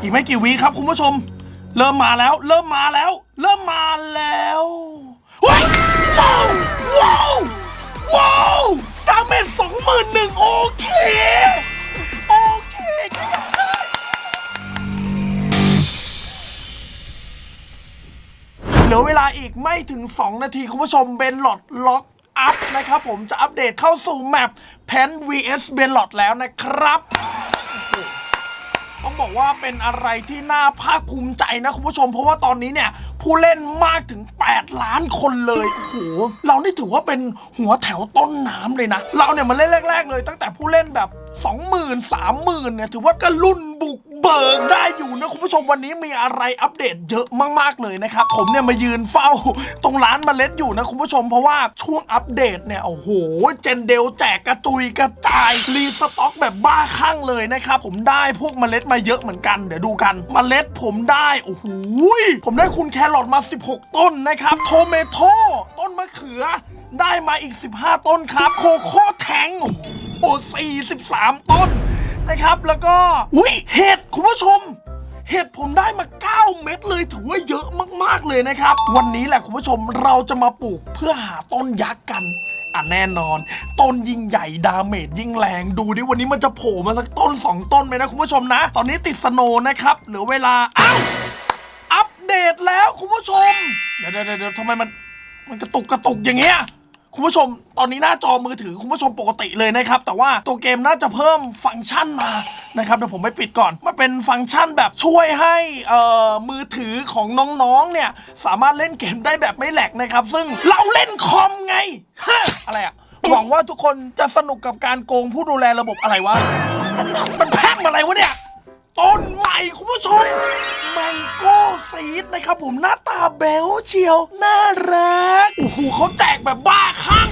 อีกไม่กี่วิครับคุณผู้ชม เริ่มมาแล้ว เริ่มมาแล้ว เริ่มมาแล้วว้าวว้าวว้าวดาเมจสองหมื่นหนึ่งโอเคโอเคก็ยากได้เหลือเวลาอีกไม่ถึง 2 นาที คุณผู้ชมเบนหลอดล็อกอัพนะครับผมจะอัปเดตเข้าสู่แมปแพน vs เบนหลอดแล้วนะครับ บอกว่าเป็นอะไรที่น่าภาคภูมิใจนะคุณผู้ชม เพราะว่าตอนนี้เนี่ยผู้เล่นมากถึง 8 ล้านคนเลย โอ้โห เรานี่ถือว่าเป็นหัวแถวต้นน้ำเลยนะ เราเนี่ยมาเล่นแรก ๆ เลย ตั้งแต่ผู้เล่นแบบ 20,000 30,000เนี่ยถือว่าก็รุ่นบุกเบิกได้อยู่นะคุณผู้ชมวันนี้มีอะไรอัปเดตเยอะมากๆเลยนะครับ ผมเนี่ยมายืนเฝ้าตรงร้านมเมล็ดอยู่นะคุณผู้ชมเพราะว่าช่วงอัปเดตเนี่ยโอ้โหเจนเดลแจกกระจุยกระจายรีสต็อกแบบบ้าคลั่งเลยนะครับผมได้พวกมเมล็ดมาเยอะเหมือนกันเดี๋ยวดูกันมเมล็ดผมได้โอ้โหผมได้คุณแครอทมา 16 ต้นนะครับโทเมโตต้นมะเขือได้มาอีก 15 ต้นครับ โคโค่แทงโอ้โห 43 ต้นนะครับ แล้วก็อุ้ยเห็ดคุณผู้ชม เห็ดผมได้มา 9 เม็ดเลยถือว่าเยอะมากๆเลยนะครับ วันนี้แหละคุณผู้ชมเราจะมาปลูกเพื่อหาต้นยักษ์กันอะแน่นอน ต้นยิ่งใหญ่ดาเมจยิ่งแรงดูดิวันนี้มันจะโผล่มาสักต้น 2 ต้นไหมนะคุณผู้ชมนะ ตอนนี้ติดสโนว์นะครับเหลือเวลาอ้าวอัปเดตแล้วคุณผู้ชมเดี๋ยวเดี๋ยวเดี๋ยวทำไมมันมันกระตุกกระตุกอย่างเงี้ย คุณผู้ชมตอนนี้หน้าจอมือถือคุณผู้ชมปกติเลยนะครับ แต่ว่าตัวเกมน่าจะเพิ่มฟังก์ชันมานะครับเดี๋ยวผมไปปิดก่อน มันเป็นฟังก์ชันแบบช่วยให้เอ่อมือถือของน้องๆเนี่ยสามารถเล่นเกมได้แบบไม่แหลกนะครับ ซึ่งเราเล่นคอมไงฮะอะไรอะหวังว่าทุกคนจะสนุกกับการโกงผู้ดูแลระบบอะไรวะมันแพร่งอะไรวะเนี่ย ต้นใหม่คุณผู้ชมแมงโก้ซีดนะครับผมหน้าตาเบลเชียว น่ารัก โอ้โหเขาแจกแบบบ้าคลั่ง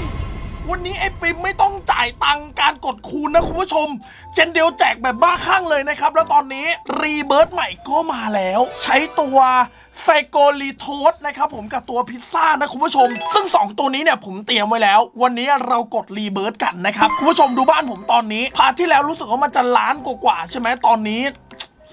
วันนี้ไอ้ปิมไม่ต้องจ่ายตังค์การกดคูณนะคุณผู้ชม เจนเดียวแจกแบบบ้าคลั่งเลยนะครับ แล้วตอนนี้รีเบิร์ตใหม่ก็มาแล้ว ใช้ตัวไซโกลีโทสนะครับผมกับตัวพิซซ่านะคุณผู้ชม ซึ่ง 2 ตัวนี้เนี่ยผมเตรียมไว้แล้ว วันนี้เรากดรีเบิร์ตกันนะครับ คุณผู้ชมดูบ้านผมตอนนี้ พาทที่แล้วรู้สึกว่ามันจะล้านกว่าๆใช่ไหมตอนนี้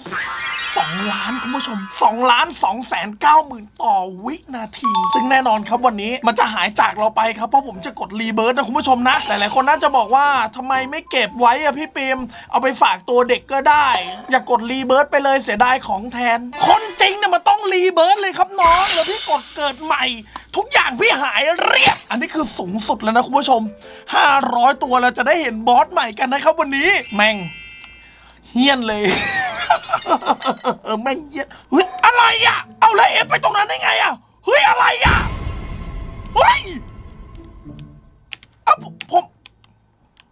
2 ล้านคุณผู้ชม2ล้าน2แสน9หมื่นต่อวินาที ซึ่งแน่นอนครับวันนี้มันจะหายจากเราไปครับ เพราะผมจะกดรีเบิร์ตนะคุณผู้ชมนะ หลายๆคนน่าจะบอกว่าทำไมไม่เก็บไว้อะพี่ปิมเอาไปฝากตัวเด็กก็ได้ อย่ากดรีเบิร์ตไปเลยเสียดายของแทน คนจริงเนี่ยมันต้องรีเบิร์ตเลยครับน้องเดี๋ยวพี่กดเกิดใหม่ ทุกอย่างพี่หายเรียบอันนี้คือสูงสุดแล้วนะคุณผู้ชม 500 ตัวเราจะได้เห็นบอสใหม่กันนะครับวันนี้ แม่งเฮี้ยนเลย เออแม่งเฮี้ยนเฮ้ยอะไรอะ เอาเลยเอฟไปตรงนั้นได้ไงอะเฮ้ยอะไรอะเฮ้ยเอาผมผม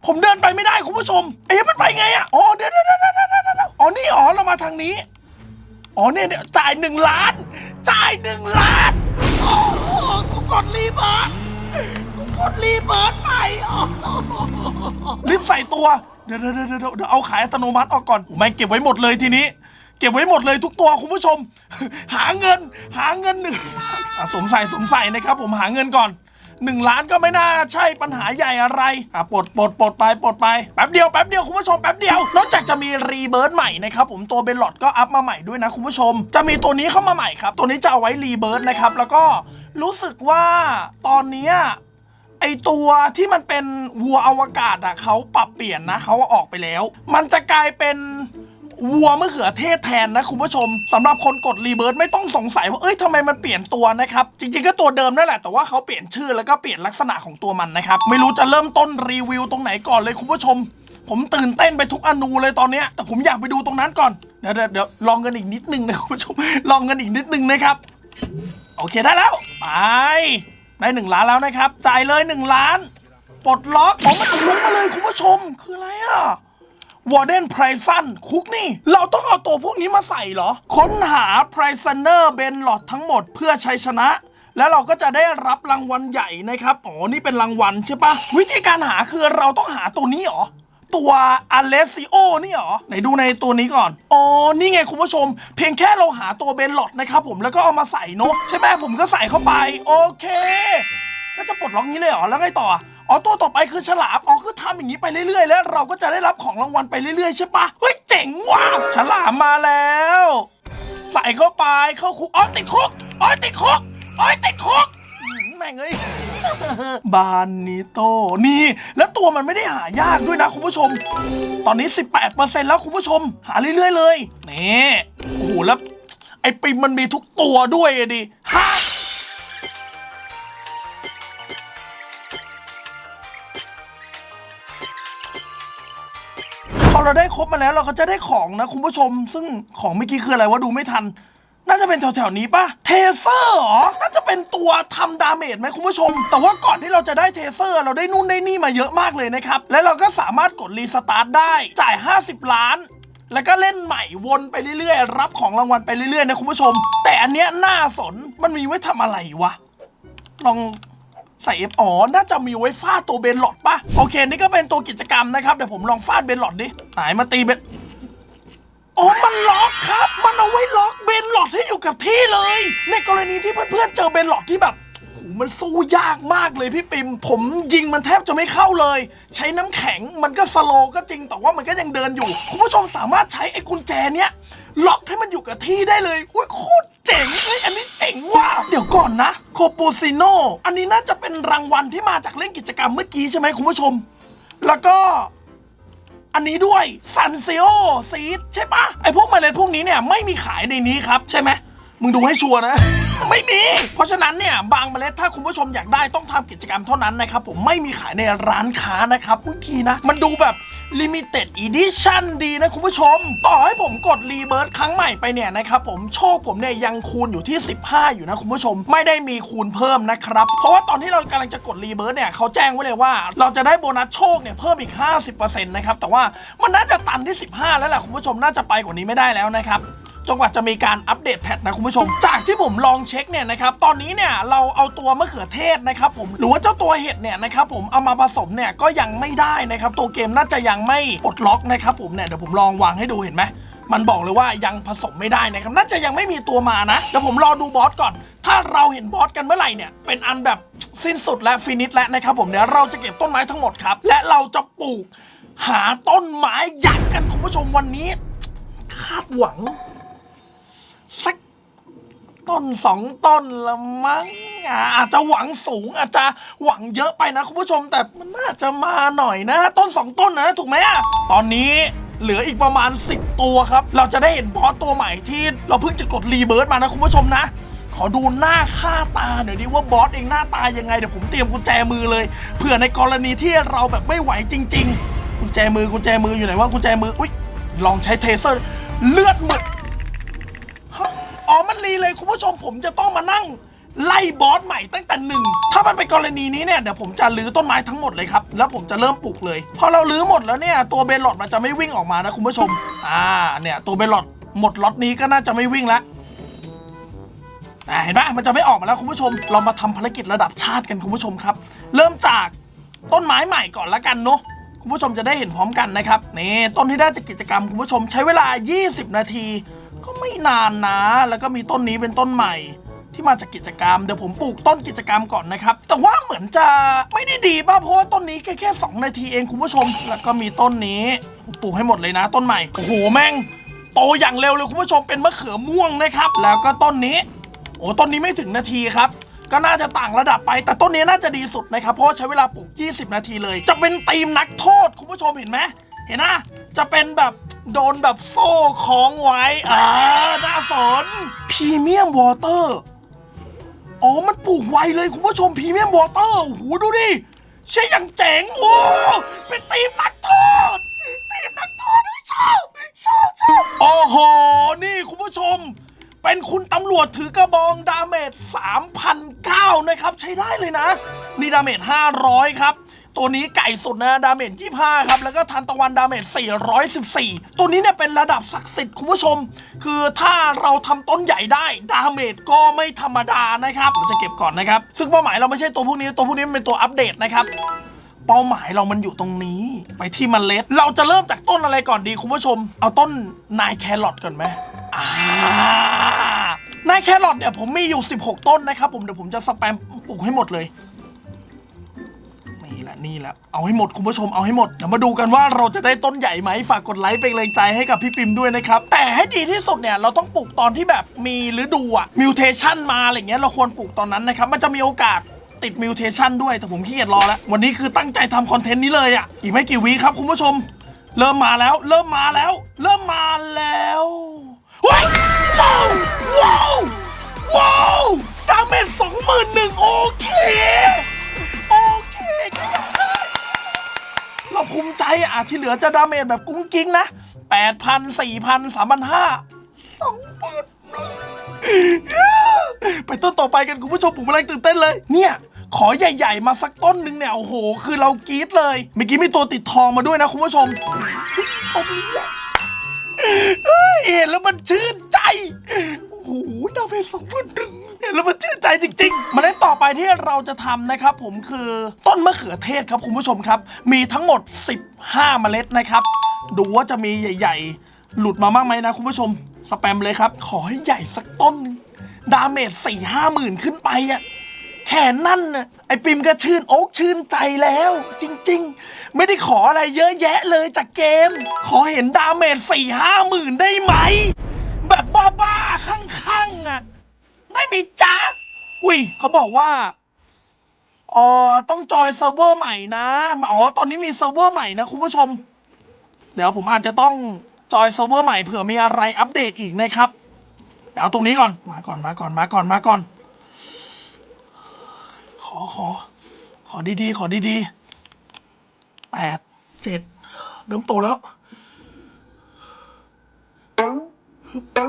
ผมเดินไปไม่ได้คุณผู้ชม เอ๊ะมันไปไงอะอ๋อเดี๋ยวเดี๋ยวเดี๋ยวเดี๋ยวเดี๋ยวอ๋อนี่อ๋อเรามาทางนี้อ๋อเนี่ยเนี่ยจ่ายหนึ่งล้าน จ่ายหนึ่งล้านโอ้โหกูกดรีเบิร์ตกูกดรีเบิร์ตไปอ๋อรีบใส่ตัว ดี๋ยวเดี๋ยวเดี๋ยวเดี๋ยวเอาขายอัตโนมัติออกก่อนแม่งเก็บไว้หมดเลยทีนี้ เก็บไว้หมดเลยทุกตัวคุณผู้ชม หาเงิน หาเงินหนึ่งสมใส่สมใส่นะครับ ผมหาเงินก่อนหนึ่งล้านก็ไม่น่าใช่ปัญหาใหญ่อะไร อะปลดปลดปลดไปปลดไป แป๊บเดียวแป๊บเดียวคุณผู้ชมแป๊บเดียว นอกจากจะมีรีเบิร์ตใหม่นะครับผมตัวเบนหลอดก็อัพมาใหม่ด้วยนะคุณผู้ชม จะมีตัวนี้เข้ามาใหม่ครับ ตัวนี้จะเอาไว้รีเบิร์ตนะครับ แล้วก็รู้สึกว่าตอนนี้ ไอตัวที่มันเป็นวัวอวกาศอะเขาปรับเปลี่ยนนะเขาออกไปแล้ว มันจะกลายเป็นวัวมะเขือเทศแทนนะคุณผู้ชมสำหรับคนกดรีเบิร์ตไม่ต้องสงสัยว่าเอ้ยทำไมมันเปลี่ยนตัวนะครับ จริงๆก็ตัวเดิมนั่นแหละแต่ว่าเขาเปลี่ยนชื่อแล้วก็เปลี่ยนลักษณะของตัวมันนะครับ ไม่รู้จะเริ่มต้นรีวิวตรงไหนก่อนเลยคุณผู้ชม ผมตื่นเต้นไปทุกอนูเลยตอนเนี้ยแต่ผมอยากไปดูตรงนั้นก่อนเดี๋ยวเดี๋ยวลองเงินอีกนิดนึงนะคุณผู้ชมลองเงินอีกนิดนึงนะครับ โอเคได้แล้วไป ได้หนึ่งล้านแล้วนะครับ จ่ายเลยหนึ่งล้าน ปลดล็อกของมันทะลุมาเลยคุณผู้ชม คืออะไรอะวอร์เดนไพรซันคุกนี่ เราต้องเอาตัวพวกนี้มาใส่เหรอ ค้นหาไพรซันเนอร์เบนหลอดทั้งหมดเพื่อชัยชนะ แล้วเราก็จะได้รับรางวัลใหญ่นะครับ อ๋อ นี่เป็นรางวัลใช่ปะวิธีการหาคือเราต้องหาตัวนี้เหรอ ตัวอเลซิโอนี่เหรอ ไหนดูในตัวนี้ก่อน อ๋อ นี่ไงคุณผู้ชม เพียงแค่เราหาตัวเบนหลอดนะครับผมแล้วก็เอามาใส่เนอะใช่ไหมผมก็ใส่เข้าไป โอเค ก็จะปลดล็อกนี้เลยเหรอ แล้วไงต่ออ๋อตัวต่อไปคือฉลามอ๋อคือทำอย่างนี้ไปเรื่อยๆ แล้วเราก็จะได้รับของรางวัลไปเรื่อยๆ ใช่ปะเฮ้ยเจ๋งว่ะฉลามมาแล้ว ใส่เข้าไปเข้าคุกอ๋อติดคุกอ๋อติดคุกอ๋อติดคุกแม่งเอ้ย บานนิโตนี่ แล้วตัวมันไม่ได้หายากด้วยนะคุณผู้ชม ตอนนี้ 18%แล้วคุณผู้ชม หาเรื่อยๆเลยนี่โอ้โหแล้ว ไอปิมมันมีทุกตัวด้วยอะดิฮะพอเราได้ครบมาแล้วเราก็จะได้ของนะคุณผู้ชม ซึ่งของเมื่อกี้คืออะไรวะดูไม่ทัน จะเป็นแถวๆนี้ปะเทเซอร์เหรอ น่าจะเป็นตัวทำดาเมจไหมคุณผู้ชม แต่ว่าก่อนที่เราจะได้เทเซอร์ เราได้นู่นได้นี่มาเยอะมากเลยนะครับ และเราก็สามารถกดรีสตาร์ทได้ จ่าย 50 ล้านแล้วก็เล่นใหม่วนไปเรื่อยๆ รับของรางวัลไปเรื่อยๆ นะคุณผู้ชม แต่อันเนี้ยน่าสนมันมีไว้ทำอะไรวะ ลองใส่เอฟอ๋อน่าจะมีไว้ฟาดตัวเบนหลอดปะโอเค นี่ก็เป็นตัวกิจกรรมนะครับ เดี๋ยวผมลองฟาดเบนหลอดดิไหนมาตีเบน อ๋อ มันล็อกครับ มันเอาไว้ล็อกเบนหลอดให้อยู่กับที่เลย ในกรณีที่เพื่อนๆเจอเบนหลอดที่แบบโอ้โหมันสู้ยากมากเลยพี่ปิม ผมยิงมันแทบจะไม่เข้าเลย ใช้น้ำแข็งมันก็สโลว์ก็จริงแต่ว่ามันก็ยังเดินอยู่ คุณผู้ชมสามารถใช้ไอ้กุญแจเนี้ยล็อกให้มันอยู่กับที่ได้เลย อุ้ยโคตรเจ๋งเฮ้ยอันนี้เจ๋งว่ะเดี๋ยวก่อนนะโคปูซิโนอันนี้น่าจะเป็นรางวัลที่มาจากเล่นกิจกรรมเมื่อกี้ใช่ไหมคุณผู้ชม แล้วก็ อันนี้ด้วยซันเซโอซีดใช่ปะไอพวกเมล็ดพวกนี้เนี่ยไม่มีขายในนี้ครับใช่ไหม มึงดูให้ชัวร์นะ ไม่มี เพราะฉะนั้นเนี่ยบางเมล็ดถ้าคุณผู้ชมอยากได้ต้องทำกิจกรรมเท่านั้นนะครับผมไม่มีขายในร้านค้านะครับเมื่อกี้นะ มันดูแบบ Limited Edition ดีนะคุณผู้ชม ต่อให้ผมกดรีเบิร์ครั้งใหม่ไปเนี่ยนะครับผมโชคผมเนี่ยยังคูณอยู่ที่ 15 อยู่นะคุณผู้ชม ไม่ได้มีคูณเพิ่มนะครับ เพราะว่าตอนที่เรากำลังจะกดรีเบิร์เนี่ยเขาแจ้งไว้เลยว่า เราจะได้โบนัสโชคเนี่ยเพิ่มอีก 50%นะครับแต่ว่ามันน่าจะตันที่ 15 แล้วแหละคุณผู้ชมน่าจะไปกว่านี้ไม่ได้แล้วนะครับ จนกว่าจะมีการอัปเดตแพทนะคุณผู้ชม จากที่ผมลองเช็คเนี่ยนะครับตอนนี้เนี่ยเราเอาตัวมะเขือเทศนะครับผมหรือว่าเจ้าตัวเห็ดเนี่ยนะครับผมเอามาผสมเนี่ยก็ยังไม่ได้นะครับตัวเกมน่าจะยังไม่ปลดล็อกนะครับผมเนี่ยเดี๋ยวผมลองวางให้ดูเห็นไหมมันบอกเลยว่ายังผสมไม่ได้นะครับน่าจะยังไม่มีตัวมานะเดี๋ยวผมรอดูบอสก่อน ถ้าเราเห็นบอสกันเมื่อไหร่เนี่ยเป็นอันแบบสิ้นสุดและฟินิชแล้วนะครับผมเดี๋ยวเราจะเก็บต้นไม้ทั้งหมดครับ และเราจะปลูกหาต้นไม้ยักษ์กันคุณผู้ชมวันนี้ คาดหวัง สักต้นสองต้นละมั้งอะอาจจะหวังสูงอาจจะหวังเยอะไปนะคุณผู้ชมแต่มันน่าจะมาหน่อยนะ ต้นสองต้นนะถูกไหมอะตอนนี้เหลืออีกประมาณ 10 ตัวครับ เราจะได้เห็นบอสตัวใหม่ที่เราเพิ่งจะกดรีเบิร์ตมานะคุณผู้ชมนะ ขอดูหน้าค่าตาหน่อยดิว่าบอสเองหน้าตายังไงเดี๋ยวผมเตรียมกุญแจมือเลยเผื่อในกรณีที่เราแบบไม่ไหวจริง ๆ กุญแจมือกุญแจมืออยู่ไหนว่ากุญแจมืออุ้ยลองใช้เทเซอร์เลือดหมึกฮะอ๋อมันรี เลยคุณผู้ชมผมจะต้องมานั่งไล่บอสใหม่ตั้งแต่หนึ่ง ถ้ามันเป็นกรณีนี้เนี่ย เดี๋ยวผมจะรื้อต้นไม้ทั้งหมดเลยครับ แล้วผมจะเริ่มปลูกเลย พอเรารื้อหมดแล้วเนี่ย ตัวเบลลอดมันจะไม่วิ่งออกมานะคุณผู้ชม อ่า เนี่ย ตัวเบลลอดหมดล็อตนี้ก็น่าจะไม่วิ่งแล้วเห็นไหมมันจะไม่ออกมาแล้วคุณผู้ชม เรามาทำภารกิจระดับชาติกันคุณผู้ชมครับ เริ่มจากต้นไม้ใหม่ก่อนละกันเนาะคุณผู้ชมจะได้เห็นพร้อมกันนะครับนี่ต้นที่ได้จากกิจกรรมคุณผู้ชมใช้เวลา 20 นาที ก็ไม่นานนะ แล้วก็มีต้นนี้เป็นต้นใหม่ ที่มาจากกิจกรรม เดี๋ยวผมปลูกต้นกิจกรรมก่อนนะครับ แต่ว่าเหมือนจะไม่ได้ดีป่ะ เพราะว่าต้นนี้แค่แค่สองนาทีเองคุณผู้ชม แล้วก็มีต้นนี้ปลูกให้หมดเลยนะ ต้นใหม่ โอ้โหแม่ง โตอย่างเร็วเลยคุณผู้ชมเป็นมะเขือม่วงนะครับ แล้วก็ต้นนี้ โอ้ต้นนี้ไม่ถึงนาทีครับก็น่าจะต่างระดับไป แต่ต้นนี้น่าจะดีสุดนะครับ เพราะาใช้เวลาปลูก 20 นาทีเลย จะเป็นทีมนักโทษ คุณผู้ชมเห็นไหม เห็นนะ จะเป็นแบบ โดนแบบโซ่คลองไว้อ่าน่าสนพรีเมียมวอเตอร์ อ๋อ มันปลูกไวเลยคุณผู้ชมพรีเมียมวอเตอร์โอ้โหดูดิใช่อย่างเจ๋งโอ้เป็นทีมนักโทษทีมนักโทษด้วยชอบชอบชอบโอ้โห นี่คุณผู้ชม เป็นคุณตำรวจถือกระบองดาเมจ3,009นะครับ ใช้ได้เลยนะ นี่ดาเมจ500 ครับ ตัวนี้ไก่สุดนะดาเมจ25 ครับ แล้วก็ทันตะวันดาเมจ414 ตัวนี้เนี่ยเป็นระดับศักดิ์สิทธิ์คุณผู้ชม คือถ้าเราทำต้นใหญ่ได้ดาเมจก็ไม่ธรรมดานะครับเราจะเก็บก่อนนะครับ ซึ่งเป้าหมายเราไม่ใช่ตัวพวกนี้ตัวพวกนี้เป็นตัวอัปเดตนะครับเป้าหมายเรามันอยู่ตรงนี้ ไปที่มันเล็ด เราจะเริ่มจากต้นอะไรก่อนดีคุณผู้ชม เอาต้นนายแครอทก่อนไหมอ่านายแครอทเนี่ยผมมีอยู่ 16 ต้นนะครับผมเดี๋ยวผมจะสแปมปลูกให้หมดเลย นี่แหละนี่แหละเอาให้หมดคุณผู้ชมเอาให้หมดเดี๋ยวมาดูกันว่าเราจะได้ต้นใหญ่ไหมฝากกดไลค์เป็นแรงใจให้กับพี่ปิมด้วยนะครับแต่ให้ดีที่สุดเนี่ยเราต้องปลูกตอนที่แบบมีฤดูอะมิวเทชันมาอะไรเงี้ยเราควรปลูกตอนนั้นนะครับมันจะมีโอกาสติดมิวเทชันด้วยแต่ผมขี้เกียจรอแล้ว วันนี้คือตั้งใจทำคอนเทนต์นี้เลยอะอีกไม่กี่วีครับคุณผู้ชม เริ่มมาแล้ว เริ่มมาแล้ว เริ่มมาแล้วว้าวว้าวว้าวดาเมจสองหมื่นหนึ่งโอเค อยากเราภูมิใจอะที่เหลือจะดาเมจแบบกุ้งกิ้งนะแปดพันสี่พันสามพันห้าสองหมื่นไปต้นต่อไปกันคุณผู้ชมผมกำลังตื่นเต้นเลย เนี่ยขอใหญ่ ๆ มาสักต้นหนึ่งเนี่ยโอ้โห คือเรากรี๊ดเลย เมื่อกี้มีตัวติดทองมาด้วยนะคุณผู้ชมตรงนี้แหละเห็นแล้วมันชื่นใจ ดาเมจสองหมื่นหนึ่งเห็นแล้วมันชื่นใจจริงๆ มาเล่นต่อไปที่เราจะทำนะครับ ผมคือต้นมะเขือเทศครับคุณผู้ชมครับ มีทั้งหมด 15 เมล็ดนะครับ ดูว่าจะมีใหญ่ ๆ หลุดมาบ้างไหมนะคุณผู้ชม สแปมเลยครับ ขอให้ใหญ่สักต้นหนึงดาเมจสี่ห้าหมื่นขึ้นไปอะแค่นั่นน่ะไอปิมก็ชื่นอกชื่นใจแล้ว จริงๆ ไม่ได้ขออะไรเยอะแยะเลยจากเกม ขอเห็นดาเมจสี่ห้าหมื่นได้ไหม บบบ้าข้างๆอะได้ไหมจ๊ะอุ้ยเขาบอกว่าอ๋อต้องจอยเซิร์ฟเวอร์ใหม่นะอ๋อตอนนี้มีเซิร์ฟเวอร์ใหม่นะคุณผู้ชม เดี๋ยวผมอาจจะต้องจอยเซิร์ฟเวอร์ใหม่เผื่อมีอะไรอัปเดตอีกนะครับเดี๋ยวเอาตรงนี้ก่อนมาก่อนมาก่อนมาก่อนมาก่อน ขอขอ ขอดีๆ ขอดีๆแปดเจ็ดเริ่มโตแล้วไม่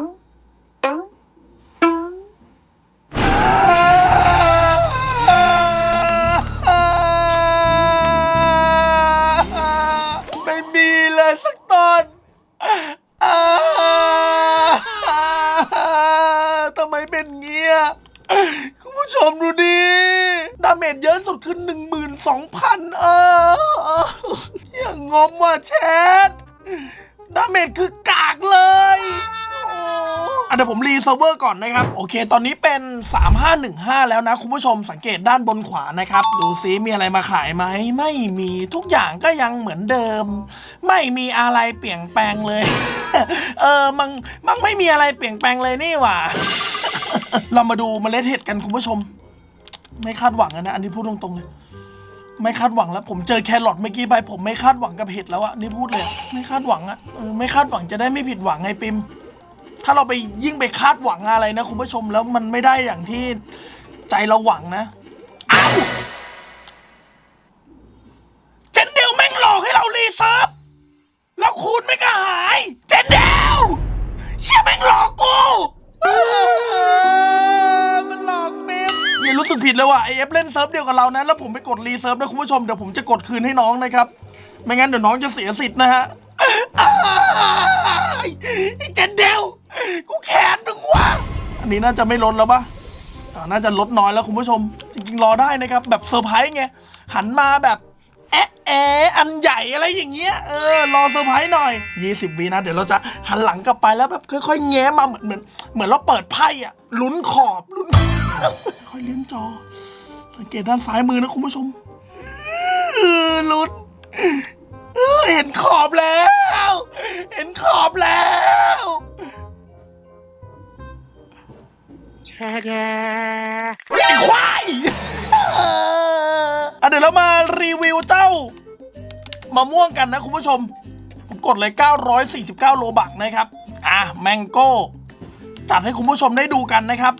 ซิร์ฟเวอร์ก่อนนะครับ โอเค ตอนนี้เป็น 3515 แล้วนะคุณผู้ชมสังเกตด้านบนขวานะครับ ดูซิมีอะไรมาขายไหม ไม่มีทุกอย่างก็ยังเหมือนเดิม ไม่มีอะไรเปลี่ยนแปลงเลย เออมันมันไม่มีอะไรเปลี่ยนแปลงเลยนี่หว่า เรามาดูเมล็ดเห็ดกันคุณผู้ชม ไม่คาดหวังอะนะ อันนี้พูดตรงๆเลยไม่คาดหวังแล้ว ผมเจอแครอทเมื่อกี้ไป ผมไม่คาดหวังกับเห็ดแล้วอะนี่พูดเลย ไม่คาดหวังอะไม่คาดหวังจะได้ไม่ผิดหวังไงปิม ถ้าเราไปยิ่งไปคาดหวังอะไรนะคุณผู้ชมแล้วมันไม่ได้อย่างที่ใจเราหวังนะอ้าวเจนเดลแม่งหลอกให้เรารีเซิร์ฟแล้วคูณไม่กระหาย เจนเดลเชี่ยแม่งหลอกกูเออมันหลอกปิมอย่ารู้สึกผิดเลยว่ะไอเอฟเล่นเซิร์ฟเดียวกับเรานะแล้วผมไปกดรีเซิร์ฟนะคุณผู้ชมเดี๋ยวผมจะกดคืนให้น้องนะครับ ไม่งั้นเดี๋ยวน้องจะเสียสิทธิ์นะฮะอ้ายไอ้เจนเดล กูแขนมึงวะอันนี้น่าจะไม่ลดแล้วปะอ่น่าจะลดน้อยแล้วคุณผู้ชม จริงๆรอได้นะครับ แบบเซอร์ไพรส์ไง หันมาแบบแอะแอะอันใหญ่อะไรอย่างเงี้ย เออ รอเซอร์ไพรส์หน่อย 20วินะ เดี๋ยวเราจะหันหลังกลับไปแล้วแบบค่อยๆ แง้มมาเหมือนเหมือนเหมือนเราเปิดไพ่อะลุ้นขอบลุ้น ค่อยเลี้ยงจอ สังเกตด้านซ้ายมือนะคุณผู้ชมเออลุ้นเออเห็นขอบแล้ว เห็นขอบแล้ว ไอ้ควายเอออะเดี๋ยวเรามารีวิวเจ้ามะม่วงกันนะคุณผู้ชม ผมกดเลย 949 โลบักนะครับ อะ แมงโก้ จัดให้คุณผู้ชมได้ดูกันนะครับ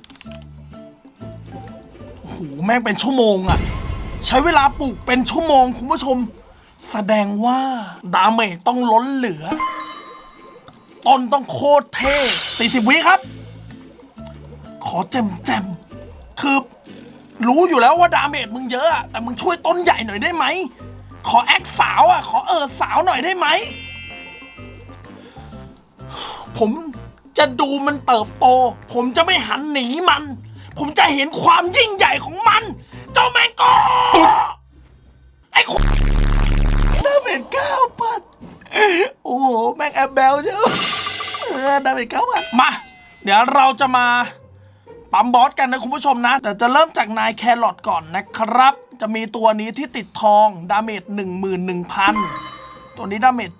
โอ้โหแม่งเป็นชั่วโมงอะใช้เวลาปลูกเป็นชั่วโมงคุณผู้ชม แสดงว่า ดาเมจต้องล้นเหลือ ต้นต้องโคตรเท่ 40 วิครับ ขอแจมแจมคือรู้อยู่แล้วว่าดาเมจมึงเยอะอะแต่มึงช่วยต้นใหญ่หน่อยได้ไหม ขอแอคสาวอะ ขอเออสาวหน่อยได้ไหม ผมจะดูมันเติบโต ผมจะไม่หันหนีมัน ผมจะเห็นความยิ่งใหญ่ของมัน เจ้าแมงโกไอ้ดาเมจเก้าพันโอ้โห แม่งแอบเบลเจ้าเออดาเมจเก้าพันมา เดี๋ยวเราจะมา ปั๊มบอสกันนะคุณผู้ชมนะแต่จะเริ่มจากนายแครอทก่อนนะครับ จะมีตัวนี้ที่ติดทองดาเมจ11,000 ตัวนี้ดาเมจ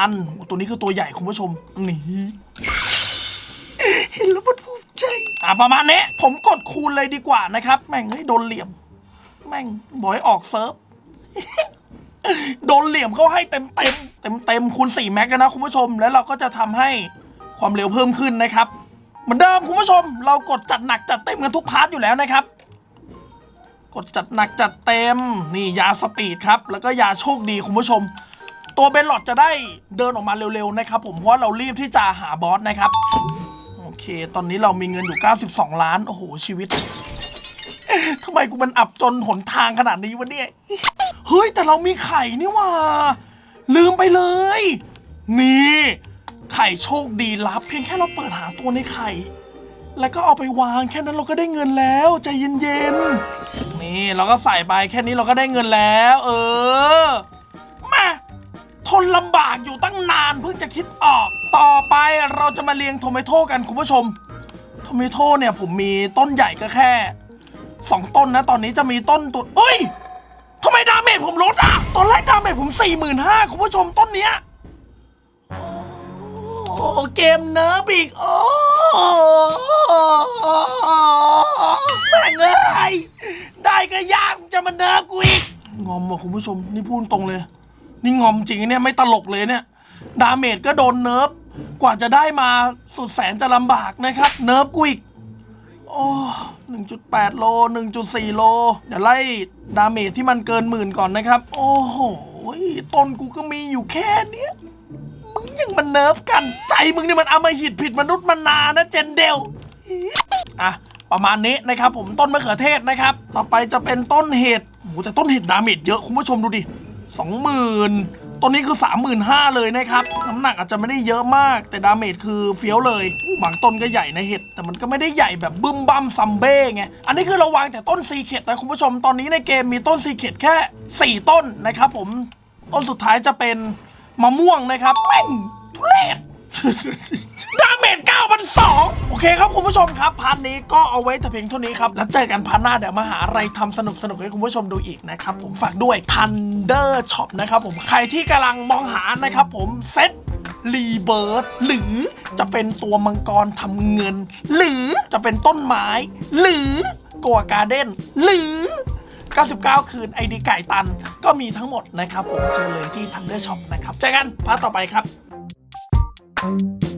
7,000 ตัวนี้คือตัวใหญ่คุณผู้ชมนี่เห็นแล้วมันภูมิใจอะประมาณนี้ ผมกดคูณเลยดีกว่านะครับ แม่งเฮ้ยโดนเหลี่ยม แม่งบอยออกเซิร์ฟโดนเหลี่ยมเขาให้เต็มเต็มเต็มเต็มคูณ4แม็กนะคุณผู้ชม แล้วเราก็จะทำให้ความเร็วเพิ่มขึ้นนะครับ เหมือนเดิมคุณผู้ชม เรากดจัดหนักจัดเต็มกันทุกพาร์ทอยู่แล้วนะครับ กดจัดหนักจัดเต็มนี่ยาสปีดครับ แล้วก็ยาโชคดีคุณผู้ชม ตัวเบนหลอดจะได้เดินออกมาเร็วๆนะครับ ผมเพราะว่าเรารีบที่จะหาบอสนะครับโอเค ตอนนี้เรามีเงินอยู่ 92 ล้านโอ้โหชีวิตทำไมกูมันอับจนหนทางขนาดนี้วะเนี่ยเฮ้ยแต่เรามีไข่นี่ว่าลืมไปเลย นี่ ไข่โชคดีรับเพียงแค่เราเปิดหาตัวในไข่ แล้วก็เอาไปวางแค่นั้นเราก็ได้เงินแล้วใจเย็นๆนี่เราก็ใส่ไปแค่นี้เราก็ได้เงินแล้ว เออมาทนลำบากอยู่ตั้งนานเพิ่งจะคิดออก ต่อไปเราจะมาเรียงโทเมโต้กันคุณผู้ชมโทเมโต้เนี่ยผมมีต้นใหญ่ก็แค่สองต้นนะ ตอนนี้จะมีต้นตัวเอ้ยทำไมดาเมจผมลดอะ ตอนแรกดาเมจผมสี่หมื่นห้าคุณผู้ชมต้นเนี้ย โอ้เกมเนิร์ฟอีก โอ้แม่งเอ้ยได้ก็ยากจะมาเนิร์ฟกูอีก งอมว่ะคุณผู้ชม นี่พูดตรงเลย นี่งอมจริงเนี่ยไม่ตลกเลยเนี่ย ดาเมจก็โดนเนิร์ฟกว่าจะได้มาสุดแสนจะลำบากนะครับ เนิร์ฟกูอีกโอ้หนึ่งจุดแปดโลหนึ่งจุดสี่โล เดี๋ยวไล่ดาเมจที่มันเกินหมื่นก่อนนะครับ โอ้โหต้นกูก็มีอยู่แค่เนี้ย ยังมันเนิร์ฟกัน ใจมึงนี่มันอำมหิตผิดมนุษย์มนานะเจนเดลอะประมาณนี้นะครับผมต้นมะเขือเทศนะครับ ต่อไปจะเป็นต้นเห็ดโหแต่ต้นเห็ดดาเมจเยอะคุณผู้ชมดูดิสองหมื่นต้นนี้คือ 3 5 0 0 0เลยนะครับน้ำหนักอาจจะไม่ได้เยอะมาก แต่ดาเมจคือเฟี้ยวเลยบางต้นก็ใหญ่ในเห็ดแต่มันก็ไม่ได้ใหญ่แบบบึ้มบั้มซัมเบ้ไงอันนี้คือเราวางแต่ต้นซีเค็ดนะคุณผู้ชมตอนนี้ในเกมมีต้นซีเค็ดแค่ 4 ต้นนะครับผมต้นสุดท้ายจะเป็น มะม่วงนะครับแม่งทุเรศดาเมจ9,200โอเคครับคุณผู้ชมครับพาร์ทนี้ก็เอาไว้แต่เพียงเท่านี้ครับ แล้วเจอกันพาร์ทหน้าเดี๋ยวมาหาอะไรทำสนุกสนุกๆให้คุณผู้ชมดูอีกนะครับผมฝากด้วย Thunder Shop นะครับผมใครที่กำลังมองหานะครับผมเซ็ตรีเบิร์ดหรือจะเป็นตัวมังกรทำเงิน หรือจะเป็นต้นไม้ หรือกัวการ์เด้นหรือ 99 คืนไอดีไก่ตัน ก็มีทั้งหมดนะครับ ผมเจอเลยที่ทันเดอร์ช็อปนะครับเจอกันพาร์ทต่อไปครับ